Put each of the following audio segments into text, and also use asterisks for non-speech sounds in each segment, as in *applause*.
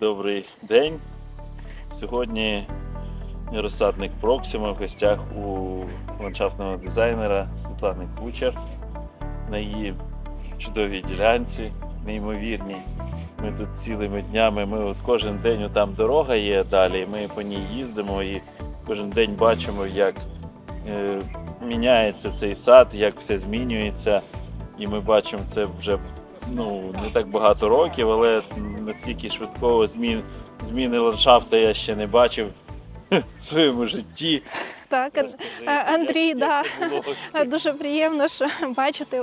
Добрий день. Сьогодні розсадник Проксима в гостях у ландшафтного дизайнера Світлани Кучер на її чудовій ділянці, неймовірній. Ми тут цілими днями, ми от кожен день там дорога є далі, ми по ній їздимо і кожен день бачимо, як е, міняється цей сад, як все змінюється. І ми бачимо це вже ну, не так багато років, але настільки швидкого змін, зміни ландшафту я ще не бачив *laughs* в своєму житті. Так, Розкажи, е, Андрій, як, да. як? *laughs* Е, Дуже приємно що бачити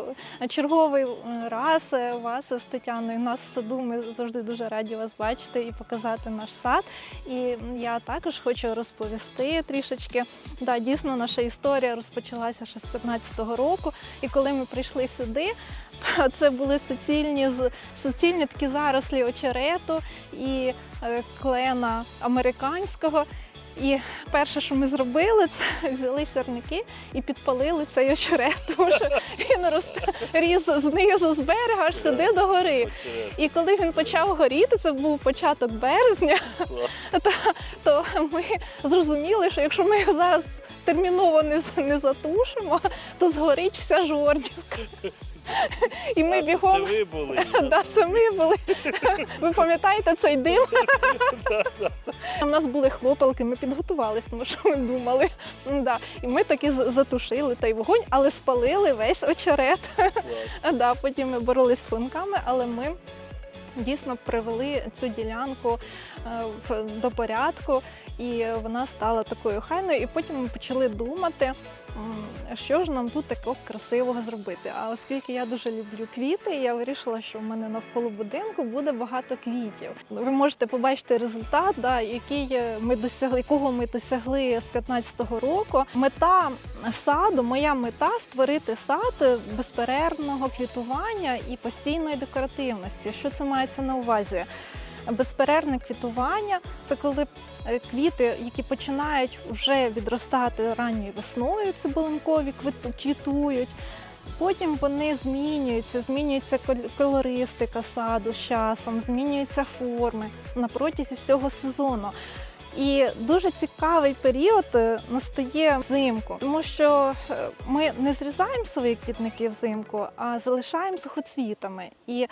черговий раз е, вас з Тетяною. Нас в саду. Ми завжди дуже раді вас бачити і показати наш сад. І я також хочу розповісти трішечки. Да, дійсно, наша історія розпочалася ще з 15-го року. І коли ми прийшли сюди, це були суцільні суцільні такі зарослі очерету і е, клена американського. І перше, що ми зробили, це *laughs* взяли сірники і підпалили цей очерет, тому що *laughs* він рос, ріс знизу з берега аж сюди до гори. І коли він почав горіти, це був початок березня, то, то ми зрозуміли, що якщо ми його зараз терміново не, не затушимо, то згорить вся жордівка. *laughs* І ми бігом. Це ви були. *laughs* Да, це ми були. *laughs* Ви пам'ятаєте цей дим? *laughs* У нас були хлопалки, ми підготувалися, тому що ми думали. Да. І ми таки затушили той вогонь, але спалили весь очерет. Да, потім ми боролись з клинками, але ми дійсно привели цю ділянку е, до порядку, і вона стала такою хайною. І потім ми почали думати, що ж нам тут такого красивого зробити. А оскільки я дуже люблю квіти, я вирішила, що в мене навколо будинку буде багато квітів. Ви можете побачити результат, да, який е, ми досягли, якого ми досягли з 15-го року. Мета саду, моя мета створити сад безперервного квітування і постійної декоративності. Що це мається на увазі? Безперервне квітування це коли е, квіти, які починають вже відростати ранньою весною, цибулинкові квіту- квітують. Потім вони змінюються, змінюється колористика саду з часом, змінюються форми на протязі всього сезону. І дуже цікавий період е, настає взимку, тому що е, ми не зрізаємо свої квітники взимку, а залишаємо сухоцвітами. І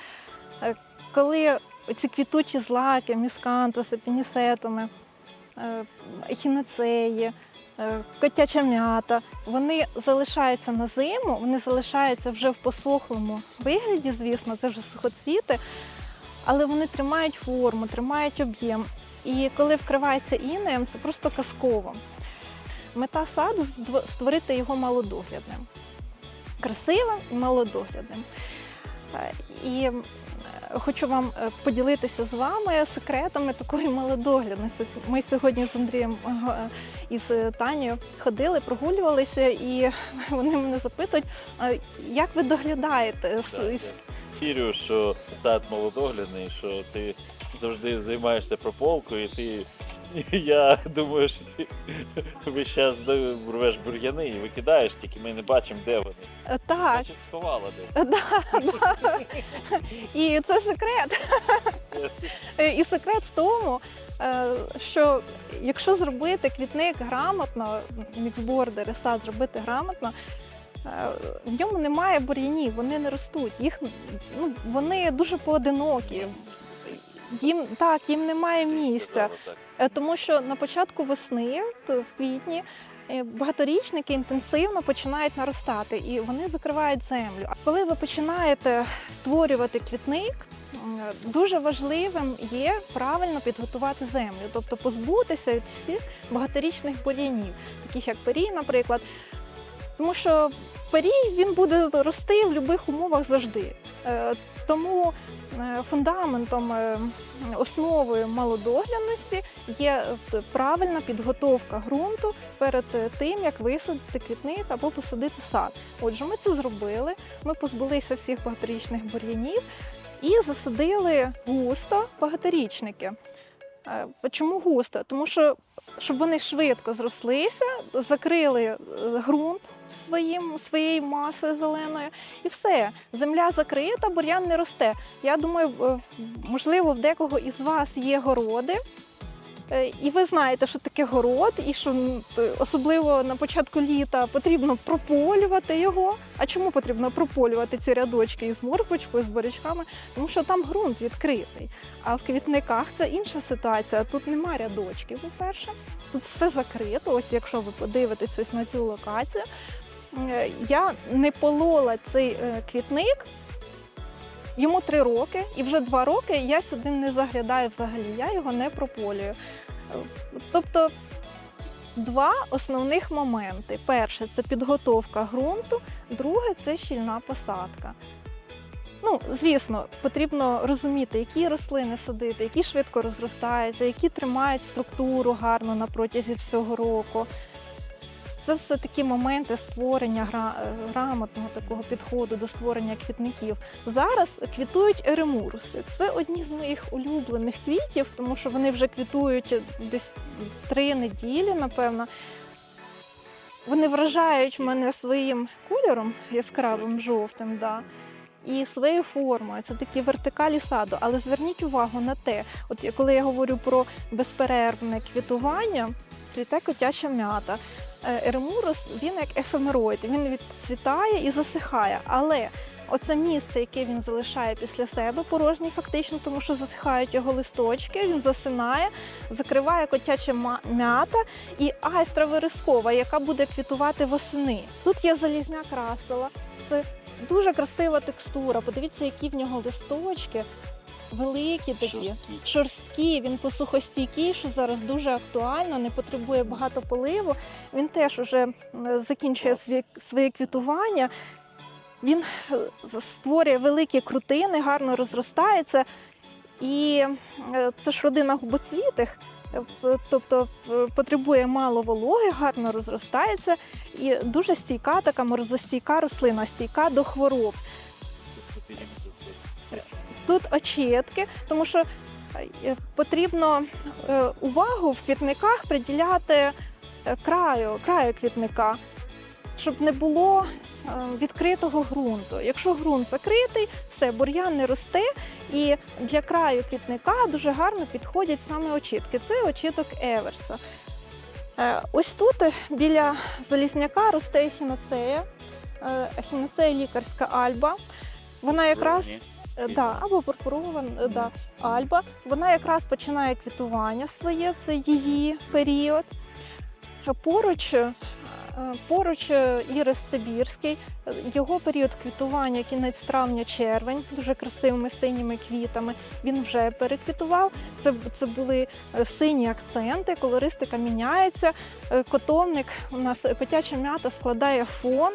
коли ці квітучі злаки, міскантуси, пінісетуми, е, ехінацеї, е, котяча м'ята, вони залишаються на зиму, вони залишаються вже в посохлому вигляді, звісно, це вже сухоцвіти, але вони тримають форму, тримають об'єм. І коли вкривається інеєм, це просто казково. Мета саду створити його малодоглядним, красивим і малодоглядним. Е, І хочу вам е, поділитися з вами секретами такої малодоглядності. Ми сьогодні з Андрієм е, і з Танією ходили, прогулювалися, і вони мене запитують, як ви доглядаєте? Вірю, що сад молодоглядний, що ти завжди займаєшся прополкою, і ти. *laughs* Я думаю, що ти весь час рвеш бур'яни і викидаєш, тільки ми не бачимо, де вони. Е, Так, Значить, сховала десь. Да, *laughs* да. І це секрет. Е, І секрет в тому, е, що якщо зробити квітник грамотно, міксбордери, сад зробити грамотно, е, в ньому немає бур'янів, вони не ростуть. Їх ну, вони дуже поодинокі. Їм так, їм немає місця. Е, Тому що на початку весни, то в квітні, е, багаторічники інтенсивно починають наростати і вони закривають землю. А коли ви починаєте створювати квітник, дуже важливим є правильно підготувати землю, тобто позбутися від всіх багаторічних бур'янів, таких як перій, наприклад. Тому що перій він буде рости в будь-яких умовах завжди. Тому е, фундаментом, е, основою малодоглядності є е, правильна підготовка ґрунту перед тим, як висадити квітник або посадити сад. Отже, ми це зробили. Ми позбулися всіх багаторічних бур'янів і засадили густо багаторічники. Чому густо? Тому що щоб вони швидко зрослися, закрили е, ґрунт своїм, своєю масою зеленою, і все. Земля закрита, бур'ян не росте. Я думаю, можливо, в декого із вас є городи. Е, І ви знаєте, що таке город, і що особливо на початку літа потрібно прополювати його. А чому потрібно прополювати ці рядочки із морквочкою, з борячками? Тому що там ґрунт відкритий. А в квітниках це інша ситуація. Тут нема рядочків, по-перше. Тут все закрито. Ось якщо ви подивитесь ось на цю локацію. Е, Я не полола цей е, квітник. Йому три роки, і вже два роки я сюди не заглядаю взагалі, я його не прополюю. Тобто два основних моменти: перше це підготовка ґрунту, друге це щільна посадка. Ну, звісно, потрібно розуміти, які рослини садити, які швидко розростаються, які тримають структуру гарно на протязі всього року. Це все такі моменти створення е, грамотного такого підходу до створення квітників. Зараз квітують еремуруси. Це одні з моїх улюблених квітів, тому що вони вже квітують десь три неділі, напевно. Вони вражають мене своїм кольором яскравим жовтим. Да. І своєю формою це такі вертикалі саду. Але зверніть увагу на те, от коли я говорю про безперервне квітування, цвіте котяча м'ята. Е, Еремурус він як ефемероїд, він відцвітає і засихає. Але оце місце, яке він залишає після себе, порожній фактично, тому що засихають його листочки, він засинає, закриває котяча ма- м'ята і айстра верескова, яка буде квітувати восени. Тут є залізня красила. Це дуже красива текстура. Подивіться, які в нього листочки. Великі такі Шорсткі. шорсткі, він посухостійкий, що зараз дуже актуально, не потребує багато поливу. Він теж уже закінчує своє, своє квітування. Він е, створює великі крутини, гарно розростається. І е, це ж родина губоцвітих, е, тобто потребує мало вологи, гарно розростається і дуже стійка, така морозостійка рослина, стійка до хвороб. Тут очітки, тому що е, потрібно е, увагу в квітниках приділяти е, краю, краю квітника, щоб не було відкритого ґрунту. Якщо ґрунт закритий, все, бур'ян не росте, і для краю квітника дуже гарно підходять саме очітки. Це очіток Еверса. Ось тут біля залізняка росте ехінацея, е, лікарська альба. Вона якраз Да, або пурпурован, е, да, альба. Вона якраз починає квітування своє, це її період. Е, Поруч, е, поруч е, Ірис Сибірський, Е, його період квітування кінець травня-червень, дуже красивими синіми квітами. Він вже переквітував. Це, це були е, сині акценти, колористика міняється. Е, Котовник у нас е, котяча м'ята складає фон.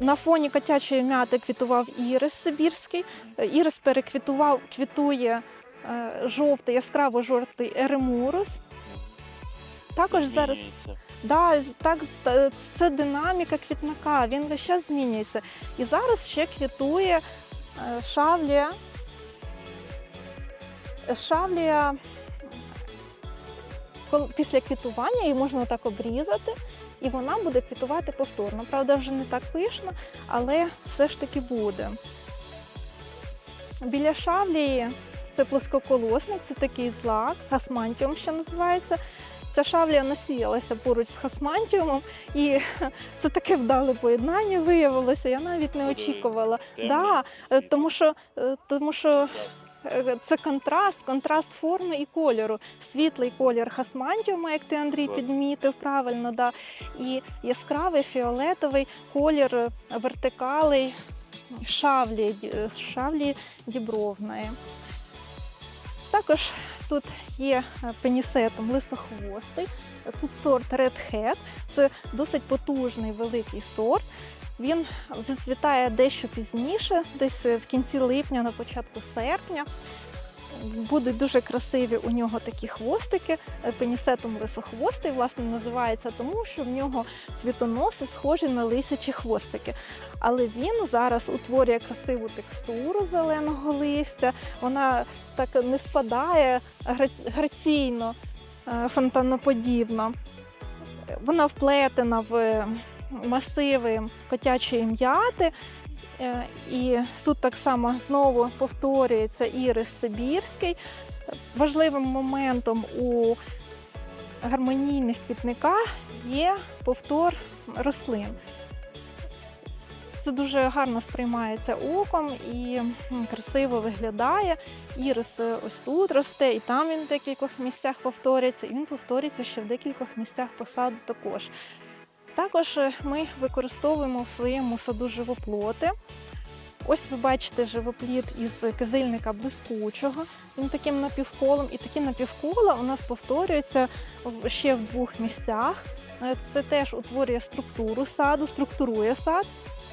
На фоні котячої м'яти квітував ірис Сибірський. Ірис переквітував, квітує е, жовтий, яскраво жовтий еремурус. Також зараз да, так, це динаміка квітника, він весь час змінюється. І зараз ще квітує е, шавлія. Шавлія після квітування її можна так обрізати, і вона буде квітувати повторно. Правда, вже не так пишно, але все ж таки буде. Біля шавлії це плоскоколосник, це такий злак, гасмантіум ще називається. Ця шавлія насіялася поруч з хасмантіумом, і *laughs* це таке вдале поєднання виявилося. Я навіть не очікувала. Да, тому що, е, тому що Це контраст, контраст форми і кольору. Світлий колір хасмантіума, як ти Андрій підмітив правильно, да. і яскравий фіолетовий колір е, вертикалей шавлі, е, шавлі дібровної. Також тут є е, пенісетом лисохвостий. Тут сорт Red Hat. Це досить потужний великий сорт. Він зацвітає дещо пізніше, десь в кінці липня, на початку серпня. Будуть дуже красиві у нього такі хвостики, е, пенісетум лисохвостий, власне, називається тому, що в нього цвітоноси схожі на лисячі хвостики. Але він зараз утворює красиву текстуру зеленого листя, вона так не спадає граційно, е, фонтаноподібно. Вона вплетена в масиви котячої м'яти. Е, І тут так само знову повторюється ірис Сибірський. Важливим моментом у гармонійних квітниках є повтор рослин. Це дуже гарно сприймається оком і красиво виглядає. Ірис е, ось тут росте, і там він в декількох місцях повторюється, і він повторюється ще в декількох місцях посаду також. Також е, ми використовуємо в своєму саду живоплоти. Ось ви бачите живопліт із кизильника блискучого. Він таким напівколом, і такі напівкола у нас повторюються ще в двох місцях. Е, Це теж утворює структуру саду, структурує сад.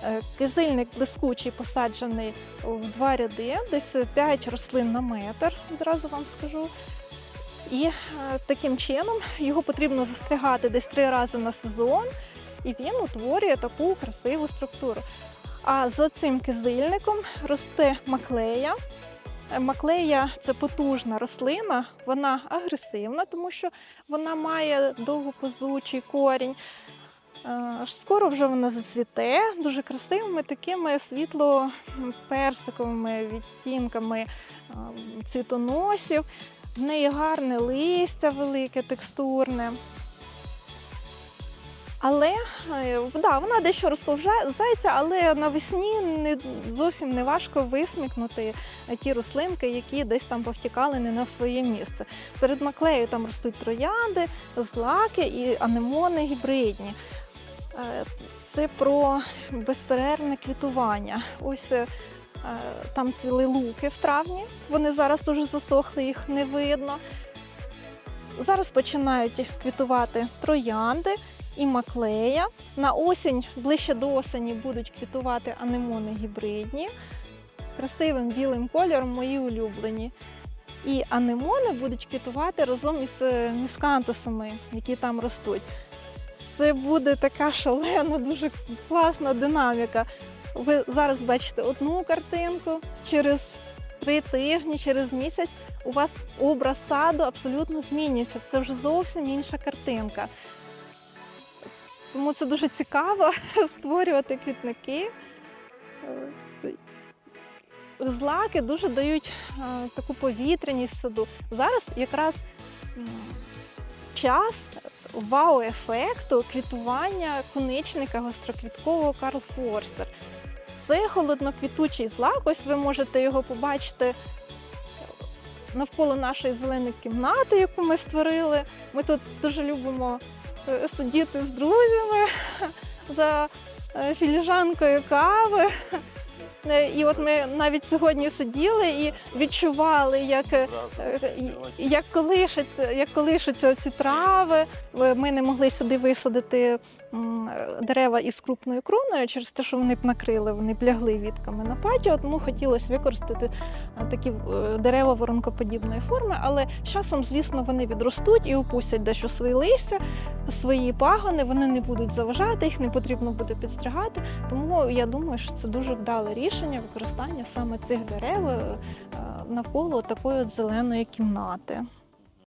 Е, Кизильник блискучий посаджений в два ряди, десь 5 рослин на метр, одразу вам скажу. І таким чином його потрібно застрягати десь три рази на сезон, і він утворює таку красиву структуру. А за цим кизильником росте маклея. Е, Маклея це потужна рослина, вона агресивна, тому що вона має довгопозучий корінь. Е, Скоро вже вона зацвіте дуже красивими такими світло-персиковими відтінками е, цвітоносів. В неї гарне листя велике, текстурне. Але е, да, вона дещо розповзається, але навесні не зовсім не важко висмікнути е, ті рослинки, які десь там повтікали не на своє місце. Перед маклеєю там ростуть троянди, злаки і анемони гібридні. Е, Це про безперервне квітування. Ось е, там цвіли луки в травні. Вони зараз уже засохли, їх не видно. Зараз починають квітувати троянди і маклея. На осінь, ближче до осені, будуть квітувати анемони гібридні. Красивим білим кольором мої улюблені. І анемони будуть квітувати разом із е, міскантусами, які там ростуть. Це буде така шалена, дуже класна динаміка. Ви зараз бачите одну картинку, через три тижні, через місяць у вас образ саду абсолютно змінюється. Це вже зовсім інша картинка. Тому це дуже цікаво *laughs* створювати квітники. Е, Злаки дуже дають е, таку повітряність саду. Зараз якраз час вау-ефекту квітування коничника гостроквіткового Карл Форстер. Це холодноквітучий злак. Ось ви можете його побачити навколо нашої зеленої кімнати, яку ми створили. Ми тут дуже любимо сидіти з друзями за е, філіжанкою кави. І от ми навіть сьогодні сиділи і відчували, як е, Як колишаться, як колишуться ці трави, Е, ми не могли сюди висадити дерева із крупною кроною через те, що вони б накрили, вони б лягли вітками на патіо, тому хотілося використати е, такі дерева воронкоподібної форми. Але з часом, звісно, вони відростуть і опустять дещо свої листя, свої пагони, вони не будуть заважати, їх не потрібно буде підстригати. Тому я думаю, що це дуже вдале рішення використання саме цих дерев е, навколо такої зеленої кімнати.